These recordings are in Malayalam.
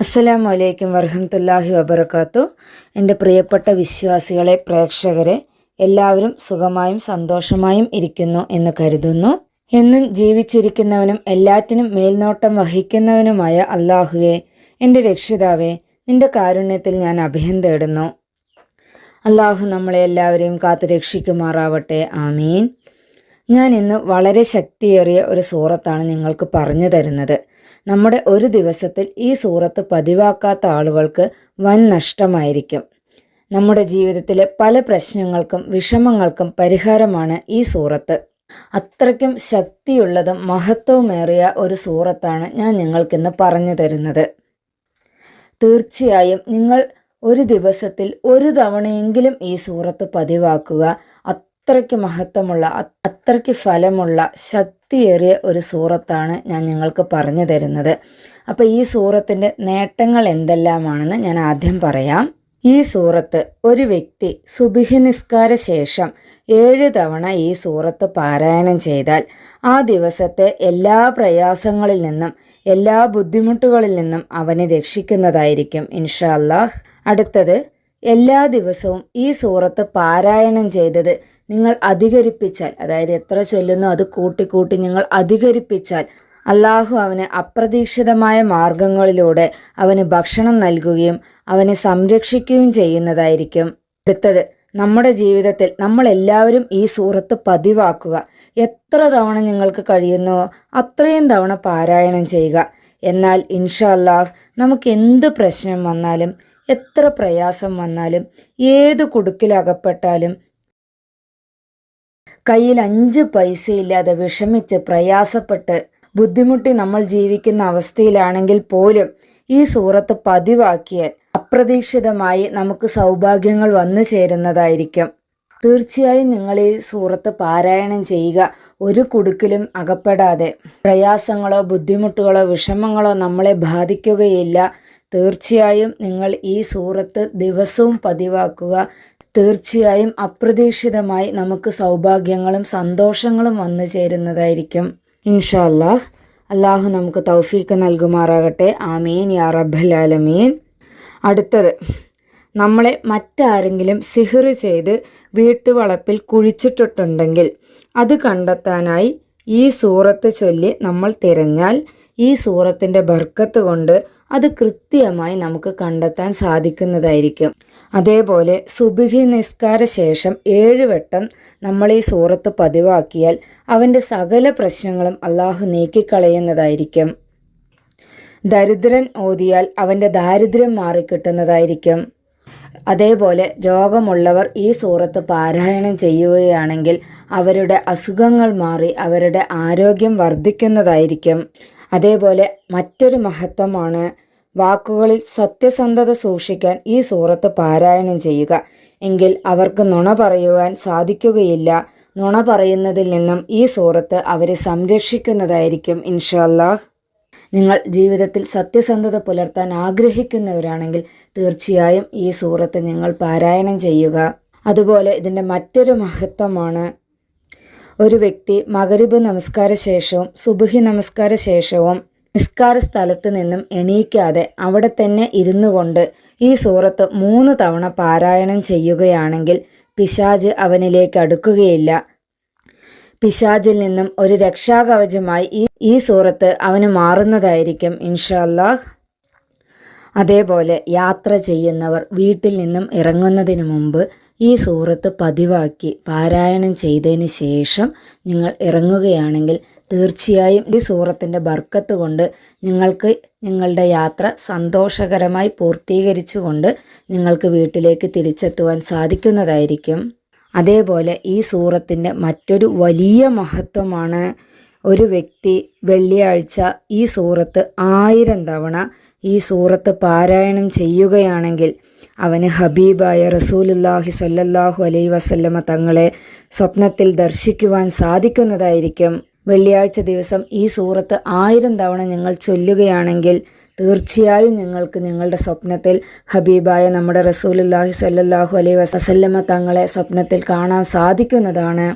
അസ്സലാമു വലൈക്കും വർഹമത്തല്ലാഹി വബർക്കാത്തു എന്റെ പ്രിയപ്പെട്ട വിശ്വാസികളെ പ്രേക്ഷകരെ എല്ലാവരും സുഖമായും സന്തോഷമായും ഇരിക്കുന്നു എന്ന് കരുതുന്നു. എന്നും ജീവിച്ചിരിക്കുന്നവനും എല്ലാറ്റിനും മേൽനോട്ടം വഹിക്കുന്നവനുമായ അള്ളാഹുവെ എന്റെ രക്ഷിതാവേ നിന്റെ കാരുണ്യത്തിൽ ഞാൻ അഭയം തേടുന്നു. അള്ളാഹു നമ്മളെ എല്ലാവരെയും കാത്തു രക്ഷിക്കുമാറാവട്ടെ. ആമീൻ. ഞാൻ ഇന്ന് വളരെ ശക്തിയേറിയ ഒരു സൂറത്താണ് നിങ്ങൾക്ക് പറഞ്ഞു തരുന്നത്. നമ്മുടെ ഒരു ദിവസത്തിൽ ഈ സൂറത്ത് പതിവാക്കാത്ത ആളുകൾക്ക് വൻ നഷ്ടമായിരിക്കും. നമ്മുടെ ജീവിതത്തിലെ പല പ്രശ്നങ്ങൾക്കും വിഷമങ്ങൾക്കും പരിഹാരമാണ് ഈ സൂറത്ത്. അത്രയ്ക്കും ശക്തിയുള്ളതും മഹത്വമേറിയ ഒരു സൂറത്താണ് ഞാൻ നിങ്ങൾക്കിന്ന് പറഞ്ഞു തരുന്നത്. തീർച്ചയായും നിങ്ങൾ ഒരു ദിവസത്തിൽ ഒരു തവണയെങ്കിലും ഈ സൂറത്ത് പതിവാക്കുക. അത്രയ്ക്ക് മഹത്വമുള്ള അത്രയ്ക്ക് ഫലമുള്ള ശക്തിയേറിയ ഒരു സൂറത്താണ് ഞാൻ നിങ്ങൾക്ക് പറഞ്ഞു തരുന്നത്. അപ്പോൾ ഈ സൂറത്തിന്റെ നേട്ടങ്ങൾ എന്തെല്ലാമാണെന്ന് ഞാൻ ആദ്യം പറയാം. ഈ സൂറത്ത് ഒരു വ്യക്തി സുബിഹി നിസ്കാര ശേഷം ഏഴ് തവണ ഈ സൂറത്ത് പാരായണം ചെയ്താൽ ആ ദിവസത്തെ എല്ലാ പ്രയാസങ്ങളിൽ നിന്നും എല്ലാ ബുദ്ധിമുട്ടുകളിൽ നിന്നും അവനെ രക്ഷിക്കുന്നതായിരിക്കും ഇൻഷാ അല്ലാഹ്. അടുത്തത് എല്ലാ ദിവസവും ഈ സൂറത്ത് പാരായണം ചെയ്തത് നിങ്ങൾ അധികരിപ്പിച്ചാൽ അതായത് എത്ര ചൊല്ലുന്നോ അത് കൂട്ടിക്കൂട്ടി നിങ്ങൾ അധികരിപ്പിച്ചാൽ അള്ളാഹു അവന് അപ്രതീക്ഷിതമായ മാർഗങ്ങളിലൂടെ അവന് ഭക്ഷണം നൽകുകയും അവനെ സംരക്ഷിക്കുകയും ചെയ്യുന്നതായിരിക്കും. അടുത്തത് നമ്മുടെ ജീവിതത്തിൽ നമ്മൾ എല്ലാവരും ഈ സൂറത്ത് പതിവാക്കുക. എത്ര തവണ നിങ്ങൾക്ക് കഴിയുന്നുവോ അത്രയും തവണ പാരായണം ചെയ്യുക. എന്നാൽ ഇൻഷാല്ലാഹ് നമുക്ക് എന്ത് പ്രശ്നം വന്നാലും എത്ര പ്രയാസം വന്നാലും ഏത് കുടുക്കിലകപ്പെട്ടാലും കയ്യിൽ അഞ്ച് പൈസയില്ലാതെ വിഷമിച്ച് പ്രയാസപ്പെട്ട് ബുദ്ധിമുട്ടി നമ്മൾ ജീവിക്കുന്ന അവസ്ഥയിലാണെങ്കിൽ പോലും ഈ സൂറത്ത് പതിവാക്കിയാൽ അപ്രതീക്ഷിതമായി നമുക്ക് സൗഭാഗ്യങ്ങൾ വന്നു ചേരുന്നതായിരിക്കും. തീർച്ചയായും നിങ്ങൾ ഈ സൂറത്ത് പാരായണം ചെയ്യുക. ഒരു കുടുക്കിലും അകപ്പെടാതെ പ്രയാസങ്ങളോ ബുദ്ധിമുട്ടുകളോ വിഷമങ്ങളോ നമ്മളെ ബാധിക്കുകയില്ല. തീർച്ചയായും നിങ്ങൾ ഈ സൂറത്ത് ദിവസവും പതിവാക്കുക. തീർച്ചയായും അപ്രതീക്ഷിതമായി നമുക്ക് സൗഭാഗ്യങ്ങളും സന്തോഷങ്ങളും വന്നു ചേരുന്നതായിരിക്കും. ഇൻഷാ അല്ലാഹ് അള്ളാഹു നമുക്ക് തൗഫീക്ക് നൽകുമാറാകട്ടെ. ആമീൻ. യാ റബ്ബൽ ആലമീൻ. അടുത്തത് നമ്മളെ മറ്റാരെങ്കിലും സിഹിർ ചെയ്ത് വീട്ടുവളപ്പിൽ കുഴിച്ചിട്ടിട്ടുണ്ടെങ്കിൽ അത് കണ്ടെത്താനായി ഈ സൂറത്ത് ചൊല്ലി നമ്മൾ തിരഞ്ഞാൽ ഈ സൂറത്തിന്റെ ബർക്കത്ത് കൊണ്ട് അത് കൃത്യമായി നമുക്ക് കണ്ടെത്താൻ സാധിക്കുന്നതായിരിക്കും. അതേപോലെ സുബിഹി നിസ്കാര ശേഷം ഏഴ് വട്ടം നമ്മൾ ഈ സൂറത്ത് പതിവാക്കിയാൽ അവന്റെ സകല പ്രശ്നങ്ങളും അള്ളാഹു നീക്കിക്കളയുന്നതായിരിക്കും. ദരിദ്രൻ ഓതിയാൽ അവന്റെ ദാരിദ്ര്യം മാറിക്കിട്ടുന്നതായിരിക്കും. അതേപോലെ രോഗമുള്ളവർ ഈ സൂറത്ത് പാരായണം ചെയ്യുകയാണെങ്കിൽ അവരുടെ അസുഖങ്ങൾ മാറി അവരുടെ ആരോഗ്യം വർദ്ധിക്കുന്നതായിരിക്കും. അതേപോലെ മറ്റൊരു മഹത്വമാണ് വാക്കുകളിൽ സത്യസന്ധത സൂക്ഷിക്കാൻ ഈ സൂറത്ത് പാരായണം ചെയ്യുക. എങ്കിൽ അവർക്ക് നുണ പറയുവാൻ സാധിക്കുകയില്ല. നുണ പറയുന്നതിൽ നിന്നും ഈ സൂറത്ത് അവരെ സംരക്ഷിക്കുന്നതായിരിക്കും ഇൻഷാല്ലാഹ് നിങ്ങൾ ജീവിതത്തിൽ സത്യസന്ധത പുലർത്താൻ ആഗ്രഹിക്കുന്നവരാണെങ്കിൽ തീർച്ചയായും ഈ സൂറത്ത് നിങ്ങൾ പാരായണം ചെയ്യുക. അതുപോലെ ഇതിന്റെ മറ്റൊരു മഹത്വമാണ് ഒരു വ്യക്തി മകരിബ് നമസ്കാര ശേഷവും സുബുഹി നമസ്കാര ശേഷവും നിസ്കാര സ്ഥലത്ത് നിന്നും എണീക്കാതെ അവിടെ തന്നെ ഇരുന്നു കൊണ്ട് ഈ സൂറത്ത് മൂന്ന് തവണ പാരായണം ചെയ്യുകയാണെങ്കിൽ പിശാജ് അവനിലേക്ക് അടുക്കുകയില്ല. പിശാജിൽ നിന്നും ഒരു രക്ഷാകവചമായി ഈ ഈ സൂറത്ത് അവന് മാറുന്നതായിരിക്കും ഇൻഷാല്ലാഹ് അതേപോലെ യാത്ര ചെയ്യുന്നവർ വീട്ടിൽ നിന്നും ഇറങ്ങുന്നതിന് മുമ്പ് ഈ സൂറത്ത് പതിവാക്കി പാരായണം ചെയ്തതിന് ശേഷം നിങ്ങൾ ഇറങ്ങുകയാണെങ്കിൽ തീർച്ചയായും ഈ സൂറത്തിന്റെ ബർക്കത്ത് കൊണ്ട് നിങ്ങൾക്ക് നിങ്ങളുടെ യാത്ര സന്തോഷകരമായി പൂർത്തീകരിച്ചുകൊണ്ട് നിങ്ങൾക്ക് വീട്ടിലേക്ക് തിരിച്ചെത്തുവാൻ സാധിക്കുന്നതായിരിക്കും. അതേപോലെ ഈ സൂറത്തിന്റെ മറ്റൊരു വലിയ മഹത്വമാണ് ഒരു വ്യക്തി വെള്ളിയാഴ്ച ഈ സൂറത്ത് ആയിരം തവണ ഈ സൂറത്ത് പാരായണം ചെയ്യുകയാണെങ്കിൽ അവന് ഹബീബായ റസൂലുല്ലാഹി സ്വല്ലല്ലാഹു അലൈ വസല്ലമ തങ്ങളെ സ്വപ്നത്തിൽ ദർശിക്കുവാൻ സാധിക്കുന്നതായിരിക്കും. വെള്ളിയാഴ്ച ദിവസം ഈ സൂറത്ത് ആയിരം തവണ നിങ്ങൾ ചൊല്ലുകയാണെങ്കിൽ തീർച്ചയായും നിങ്ങൾക്ക് നിങ്ങളുടെ സ്വപ്നത്തിൽ ഹബീബായ നമ്മുടെ റസൂലുല്ലാഹി സല്ലാഹു അലൈ വസല്ലമ്മ തങ്ങളെ സ്വപ്നത്തിൽ കാണാൻ സാധിക്കുന്നതാണ്.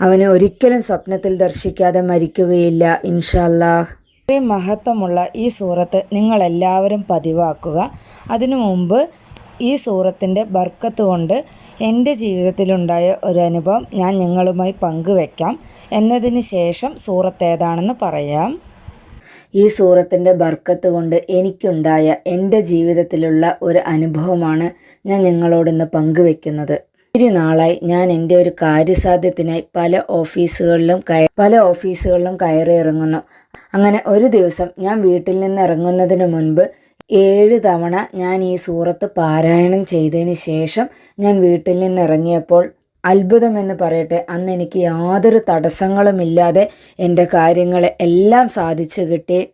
അവന് ഒരിക്കലും സ്വപ്നത്തിൽ ദർശിക്കാതെ മരിക്കുകയില്ല ഇൻഷാല്ലാഹ് ഇത്രയും മഹത്വമുള്ള ഈ സൂറത്ത് നിങ്ങളെല്ലാവരും പതിവാക്കുക. അതിനു മുമ്പ് ഈ സൂറത്തിന്റെ ബർക്കത്ത് കൊണ്ട് എന്റെ ജീവിതത്തിലുണ്ടായ ഒരു അനുഭവം ഞാൻ നിങ്ങളുമായി പങ്കുവെക്കാം. എന്നതിന് ശേഷം സൂറത്ത് ഏതാണെന്ന് പറയാം. ഈ സൂറത്തിന്റെ ബർക്കത്ത് കൊണ്ട് എനിക്കുണ്ടായ എന്റെ ജീവിതത്തിലുള്ള ഒരു അനുഭവമാണ് ഞാൻ നിങ്ങളോടിന്ന് പങ്കുവെക്കുന്നത്. ഒത്തിരി നാളായി ഞാൻ എന്റെ ഒരു കാര്യസാധ്യത്തിനായി പല ഓഫീസുകളിലും കയ പല ഓഫീസുകളിലും കയറി ഇറങ്ങുന്നു. അങ്ങനെ ഒരു ദിവസം ഞാൻ വീട്ടിൽ നിന്ന് ഇറങ്ങുന്നതിന് മുൻപ് ഏഴ് തവണ ഞാൻ ഈ സൂറത്ത് പാരായണം ചെയ്തതിന് ശേഷം ഞാൻ വീട്ടിൽ നിന്ന് ഇറങ്ങിയപ്പോൾ അത്ഭുതമെന്ന് പറയട്ടെ അന്ന് എനിക്ക് യാതൊരു തടസ്സങ്ങളുമില്ലാതെ എന്റെ കാര്യങ്ങളെ എല്ലാം സാധിച്ചു കിട്ടി.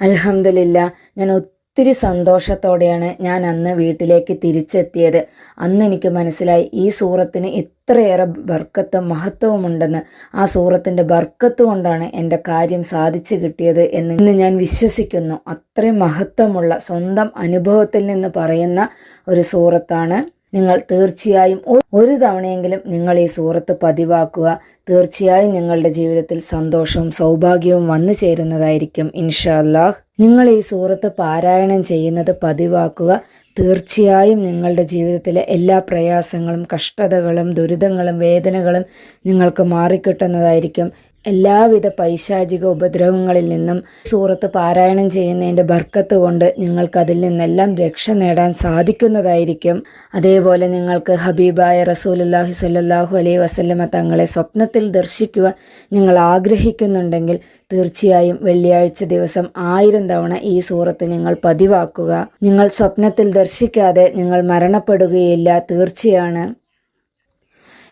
അലഹമില്ല ഞാൻ ഒത്തിരി സന്തോഷത്തോടെയാണ് ഞാൻ അന്ന് വീട്ടിലേക്ക് തിരിച്ചെത്തിയത്. അന്ന് എനിക്ക് മനസ്സിലായി ഈ സൂറത്തിന് ഇത്രയേറെ ബർക്കത്തും മഹത്വവുമുണ്ടെന്ന്. ആ സൂറത്തിന്റെ ബർക്കത്ത് കൊണ്ടാണ് എന്റെ കാര്യം സാധിച്ചു കിട്ടിയത് എന്ന് ഇന്ന് ഞാൻ വിശ്വസിക്കുന്നു. അത്രയും മഹത്വമുള്ള സ്വന്തം അനുഭവത്തിൽ നിന്ന് പറയുന്ന ഒരു സൂറത്താണ് നിങ്ങൾ തീർച്ചയായും ഒരു തവണയെങ്കിലും നിങ്ങൾ ഈ സൂറത്ത് പതിവാക്കുക. തീർച്ചയായും നിങ്ങളുടെ ജീവിതത്തിൽ സന്തോഷവും സൗഭാഗ്യവും വന്നു ചേരുന്നതായിരിക്കും ഇൻഷാ അല്ലാഹ് നിങ്ങൾ ഈ സൂറത്ത് പാരായണം ചെയ്യുന്നത് പതിവാക്കുക. തീർച്ചയായും നിങ്ങളുടെ ജീവിതത്തിലെ എല്ലാ പ്രയാസങ്ങളും കഷ്ടതകളും ദുരിതങ്ങളും വേദനകളും നിങ്ങൾക്ക് മാറിക്കിട്ടുന്നതായിരിക്കും എല്ലാവിധ പൈശാചിക ഉപദ്രവങ്ങളിൽ നിന്നും സൂറത്ത് പാരായണം ചെയ്യുന്നതിന്റെ ബർക്കത്ത് കൊണ്ട് നിങ്ങൾക്ക് അതിൽ നിന്നെല്ലാം രക്ഷ നേടാൻ സാധിക്കുന്നതായിരിക്കും. അതേപോലെ നിങ്ങൾക്ക് ഹബീബായ റസൂലുല്ലാഹി സ്വല്ലല്ലാഹു അലൈഹി വസല്ലമ തങ്ങളെ സ്വപ്നത്തിൽ ദർശിക്കുവാൻ നിങ്ങൾ ആഗ്രഹിക്കുന്നുണ്ടെങ്കിൽ തീർച്ചയായും വെള്ളിയാഴ്ച ദിവസം ആയിരം തവണ ഈ സൂറത്ത് നിങ്ങൾ പതിവാക്കുക. നിങ്ങൾ സ്വപ്നത്തിൽ ദർശിക്കാതെ നിങ്ങൾ മരണപ്പെടുകയില്ല തീർച്ചയാണ്.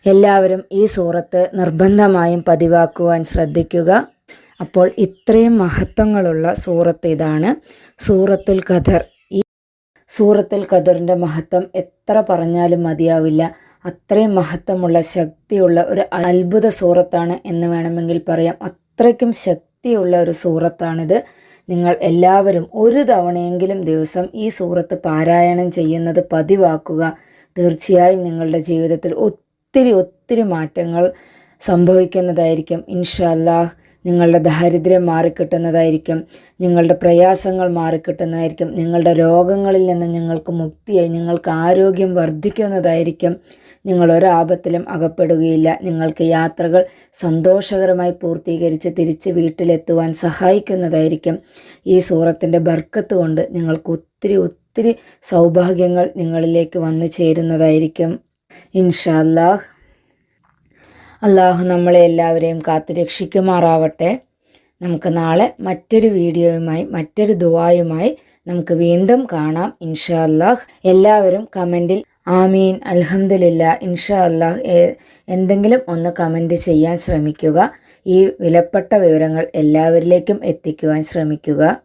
എല്ലാവരും ഈ സൂറത്ത് നിർബന്ധമായും പതിവാക്കുവാൻ ശ്രദ്ധിക്കുക. അപ്പോൾ ഇത്രയും മഹത്വങ്ങളുള്ള സൂറത്ത് ഇതാണ്. സൂറത്തുൽ ഖദർ. ഈ സൂറത്തുൽ ഖദറിന്റെ മഹത്വം എത്ര പറഞ്ഞാലും മതിയാവില്ല. അത്രയും മഹത്വമുള്ള ശക്തിയുള്ള ഒരു അത്ഭുത സൂറത്താണ് എന്ന് വേണമെങ്കിൽ പറയാം. അത്രയ്ക്കും ശക്തിയുള്ള ഒരു സൂറത്താണിത്. നിങ്ങൾ എല്ലാവരും ഒരു തവണയെങ്കിലും ദിവസം ഈ സൂറത്ത് പാരായണം ചെയ്യുന്നത് പതിവാക്കുക. തീർച്ചയായും നിങ്ങളുടെ ജീവിതത്തിൽ ഒത്തിരി ഒത്തിരി മാറ്റങ്ങൾ സംഭവിക്കുന്നതായിരിക്കും. ഇൻഷല്ലാഹ് നിങ്ങളുടെ ദാരിദ്ര്യം മാറിക്കിട്ടുന്നതായിരിക്കും. നിങ്ങളുടെ പ്രയാസങ്ങൾ മാറിക്കിട്ടുന്നതായിരിക്കും. നിങ്ങളുടെ രോഗങ്ങളിൽ നിന്ന് നിങ്ങൾക്ക് മുക്തിയായി നിങ്ങൾക്ക് ആരോഗ്യം വർദ്ധിക്കുന്നതായിരിക്കും. നിങ്ങൾ ഒരാപത്തിലും അകപ്പെടുകയില്ല. നിങ്ങൾക്ക് യാത്രകൾ സന്തോഷകരമായി പൂർത്തീകരിച്ച് തിരിച്ച് വീട്ടിലെത്തുവാൻ സഹായിക്കുന്നതായിരിക്കും. ഈ സൂറത്തിന്റെ ബർക്കത്ത് കൊണ്ട് നിങ്ങൾക്ക് ഒത്തിരി ഒത്തിരി സൗഭാഗ്യങ്ങൾ നിങ്ങളിലേക്ക് വന്നു ചേരുന്നതായിരിക്കും. ഇൻഷാ അല്ലാഹ് അള്ളാഹു നമ്മളെ എല്ലാവരെയും കാത്തു രക്ഷിക്കുമാറാവട്ടെ. നമുക്ക് നാളെ മറ്റൊരു വീഡിയോയുമായി മറ്റൊരു ദുവായുമായി നമുക്ക് വീണ്ടും കാണാം ഇൻഷാ അല്ലാഹ് എല്ലാവരും കമന്റിൽ ആമീൻ അലഹമില്ല ഇൻഷാ അല്ലാഹ് എന്തെങ്കിലും ഒന്ന് കമന്റ് ചെയ്യാൻ ശ്രമിക്കുക. ഈ വിലപ്പെട്ട വിവരങ്ങൾ എല്ലാവരിലേക്കും എത്തിക്കുവാൻ ശ്രമിക്കുക.